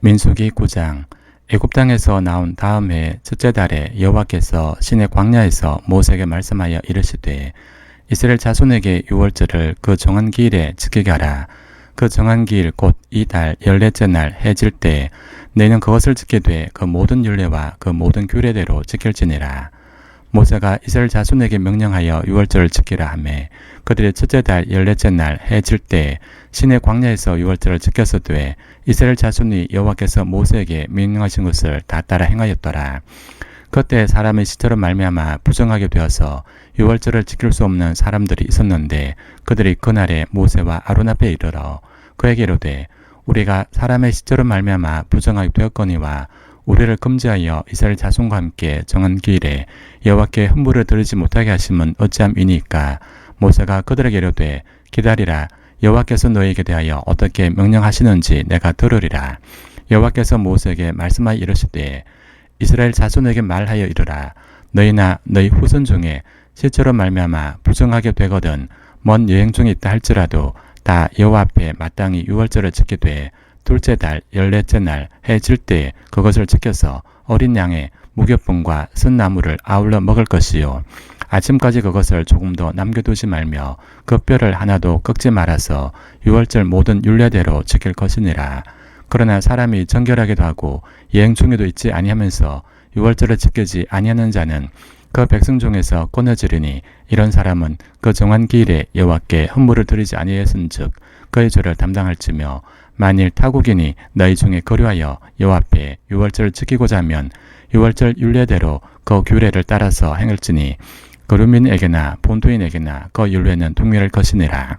민수기 9장 애굽 땅에서 나온 다음 해 첫째 달에 여호와께서 신의 광야에서 모세에게 말씀하여 이르시되 이스라엘 자손에게 유월절을 그 정한 기일에 지키게 하라. 그 정한 기일 곧 이 달 열넷째 날 해질 때 너희는 그것을 돼그 모든 율례와 그 모든 규례대로 지킬지니라. 모세가 이스라엘 자손에게 명령하여 유월절을 지키라 하매 그들이 첫째 달 열넷째 날 해 질 때 신의 광야에서 유월절을 지켰었되 이스라엘 자손이 여호와께서 모세에게 명령하신 것을 다 따라 행하였더라. 그때 사람의 시체로 말미암아 부정하게 되어서 유월절을 지킬 수 없는 사람들이 있었는데 그들이 그날에 모세와 아론 앞에 이르러 그에게 이르되 우리가 사람의 시체로 말미암아 부정하게 되었거니와 우리를 금지하여 이스라엘 자손과 함께 정한 기일에 여호와께 hun부를 들으지 못하게 하심은 어찌함이니까? 모세가 그들에게 이르되 기다리라. 여호와께서 너희에게 대하여 어떻게 명령하시는지 내가 들으리라. 여호와께서 모세에게 말씀하여 이르시되 이스라엘 자손에게 말하여 이르라. 너희나 너희 후손 중에 실제로 말미암아 부정하게 되거든 먼 여행 중에 있다 할지라도 다 여호와 앞에 마땅히 유월절을 돼 둘째 달 열넷째 날 해 질때 그것을 지켜서 어린 양의 무교분과 쓴나무를 아울러 먹을 것이요. 아침까지 그것을 조금 더 남겨두지 말며 그 뼈를 하나도 꺾지 말아서 유월절 모든 율례대로 지킬 것이니라. 그러나 사람이 정결하게도 하고 여행 중에도 있지 아니하면서 유월절을 지키지 아니하는 자는 그 백성 중에서 끊어지리니 이런 사람은 그 정한 기일에 여호와께 헌물을 드리지 아니하였은즉 그의 죄를 담당할지며 만일 타국인이 너희 중에 거류하여 여호와 앞에 유월절을 지키고자 하면 유월절 율례대로 그 규례를 따라서 행할지니 거류민에게나 본토인에게나 그 율례는 동일할 것이니라.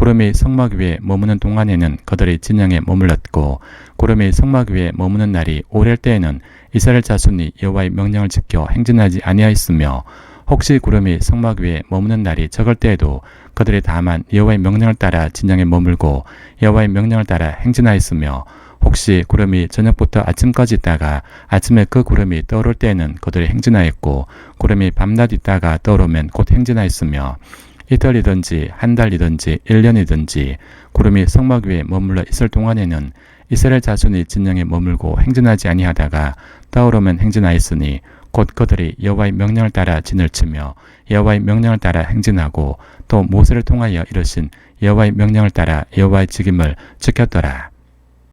구름이 성막 위에 머무는 동안에는 그들이 진영에 머물렀고 구름이 성막 위에 머무는 날이 오랠 때에는 이스라엘 자손이 여호와의 명령을 지켜 행진하지 아니하였으며 혹시 구름이 성막 위에 머무는 날이 적을 때에도 그들이 다만 여호와의 명령을 따라 진영에 머물고 여호와의 명령을 따라 행진하였으며 혹시 구름이 저녁부터 아침까지 있다가 아침에 그 구름이 떠오를 때에는 그들이 행진하였고 구름이 밤낮 있다가 떠오르면 곧 행진하였으며 이달이든지 한 달이든지 일 년이든지 구름이 성막 위에 머물러 있을 동안에는 이스라엘 자손이 진영에 머물고 행진하지 아니하다가 떠오르면 행진하였으니 곧 그들이 여호와의 명령을 따라 진을 치며 여호와의 명령을 따라 행진하고 또 모세를 통하여 이르신 여호와의 명령을 따라 여호와의 직임을 지켰더라.